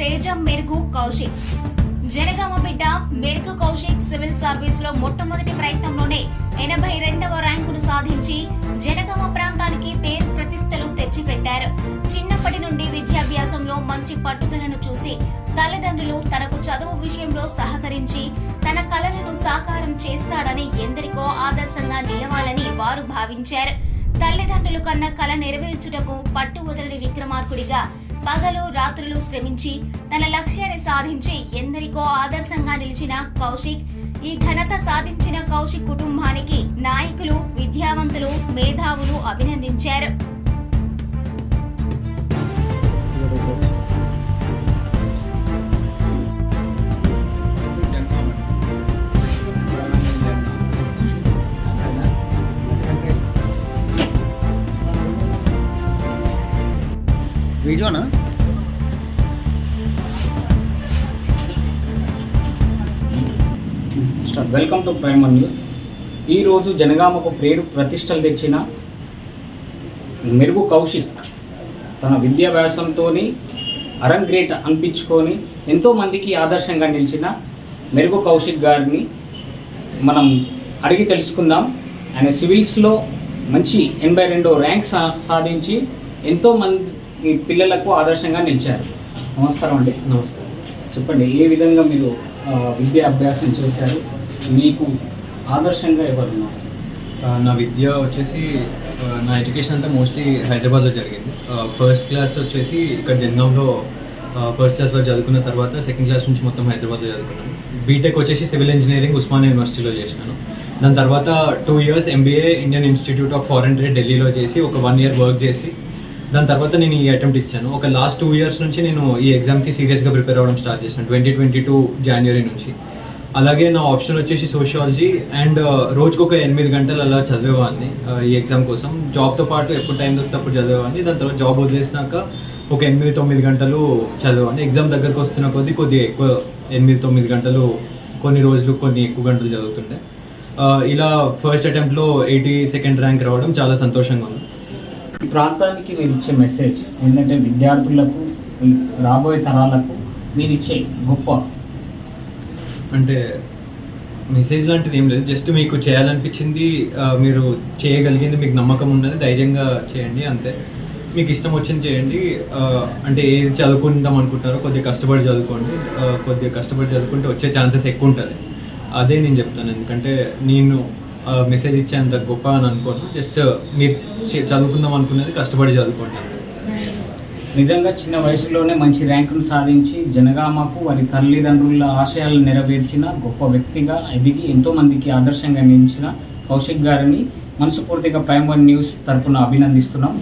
తేజం మెరుగు కౌశిక్. జనగామ బిడ్డ మెరుగు కౌశిక్ సివిల్ సర్వీస్లో మొట్టమొదటి ప్రయత్నంలోనే ఎనభై రెండవ ర్యాంకును సాధించి జనగామ ప్రాంతానికి పేరు ప్రతిష్టలు తెచ్చిపెట్టారు. చిన్నప్పటి నుండి విద్యాభ్యాసంలో మంచి పట్టుదలను చూసి తల్లిదండ్రులు తనకు చదువు విషయంలో సహకరించి తన కలలను సాకారం చేస్తాడని ఎందరికో ఆదర్శంగా నిలవాలని వారు భావించారు. తల్లిదండ్రులు కన్న కళ నెరవేర్చుటకు పట్టు వదలని విక్రమార్కుడిగా పగలు రాత్రులు శ్రమించి తన లక్ష్యాన్ని సాధించి ఎందరికో ఆదర్శంగా నిలిచిన కౌశిక్ ఈ ఘనత సాధించిన కౌశిక్ కుటుంబానికి నాయకులు విద్యావంతులు మేధావులు అభినందించారు. వీడియోనా? Welcome to prime one news ఈరోజు జనగామకు పేరు ప్రతిష్టలు తెచ్చిన మెరుగు కౌశిక్ తన విద్యాభ్యాసంతో అరంగ్రేట్ అనిపించుకొని ఎంతోమందికి ఆదర్శంగా నిలిచిన మెరుగు కౌశిక్ గారిని మనం అడిగి తెలుసుకుందాం. ఆయన సివిల్స్లో మంచి ఎనభై రెండో ర్యాంక్ సా సాధించి ఎంతోమంది పిల్లలకు ఆదర్శంగా నిలిచారు. నమస్కారం అండి. నమస్కారం. చెప్పండి ఏ విధంగా మీరు విద్యా అభ్యాసం చేశారు? మీకు ఆదర్శంగా ఎవరున్నారు? నా విద్య వచ్చేసి నా ఎడ్యుకేషన్ అంతా మోస్ట్లీ హైదరాబాద్లో జరిగింది. ఫస్ట్ క్లాస్ వచ్చేసి ఇక్కడ జంగంలో ఫస్ట్ క్లాస్ వరకు చదువుకున్న తర్వాత సెకండ్ క్లాస్ నుంచి మొత్తం హైదరాబాద్లో చదువుకున్నాను. బీటెక్ వచ్చేసి సివిల్ ఇంజనీరింగ్ ఉస్మానియా యూనివర్సిటీలో చేసినాను దాని తర్వాత two years MBA Indian institute of foreign trade ఢిల్లీలో చేసి ఒక వన్ ఇయర్ వర్క్ చేసి దాని తర్వాత నేను ఈ అటెంప్ట్ ఇచ్చాను. ఒక లాస్ట్ టూ ఇయర్స్ నుంచి నేను ఈ ఎగ్జామ్కి సీరియస్గా ప్రిపేర్ అవ్వడం స్టార్ట్ చేశాను ట్వంటీ ట్వంటీ టూ జనవరి నుంచి. అలాగే నా ఆప్షన్ వచ్చేసి సోషియాలజీ అండ్ uh, రోజుకు ఒక ఎనిమిది గంటలు అలా చదివేవాడిని uh, ఈ ఎగ్జామ్ కోసం. జాబ్తో పాటు ఎప్పుడు టైం దొరికితే అప్పుడు చదివేవాడిని దాని తర్వాత జాబ్ వదిలేసినాక ఒక ఎనిమిది తొమ్మిది గంటలు చదివేవాడిని ఎగ్జామ్ దగ్గరకు వస్తున్న కొద్దీ కొద్దిగా ఎక్కువ ఎనిమిది తొమ్మిది గంటలు కొన్ని రోజులు కొన్ని ఎక్కువ గంటలు చదువుతుండే. Uh, ఇలా ఫస్ట్ అటెంప్ట్లో ఎయిటీ సెకండ్ ర్యాంక్ రావడం చాలా సంతోషంగా ఉంది. ఈ ప్రాంతానికి మీరు ఇచ్చే మెసేజ్ ఏంటంటే విద్యార్థులకు రాబోయే తరాలకు మీరు ఇచ్చే గొప్ప అంటే మెసేజ్ లాంటిది ఏం లేదు. జస్ట్ మీకు చేయాలనిపించింది మీరు చేయగలిగింది మీకు నమ్మకం ఉన్నది ధైర్యంగా చేయండి అంతే. మీకు ఇష్టం వచ్చింది చేయండి. అంటే ఏది చదువుకుందాం అనుకుంటారో కొద్దిగా కష్టపడి చదువుకోండి. కొద్దిగా కష్టపడి చదువుకుంటే వచ్చే ఛాన్సెస్ ఎక్కువ ఉంటుంది అదే నేను చెప్తాను. ఎందుకంటే నేను మెసేజ్ ఇచ్చేంత గొప్ప అని అనుకోను. జస్ట్ మీరు చే- చదువుకుందాం అనుకునేది కష్టపడి చదువుకోండి అంతే. నిజంగా చిన్న వయసులోనే మంచి ర్యాంకును సాధించి జనగామకు వారి తల్లిదండ్రుల ఆశయాలను నెరవేర్చిన గొప్ప వ్యక్తిగా ఎదిగి ఎంతోమందికి ఆదర్శంగా నిలిచిన కౌశిక్ గారిని మనస్ఫూర్తిగా ప్రైమ్ వన్ న్యూస్ తరపున అభినందిస్తున్నాం.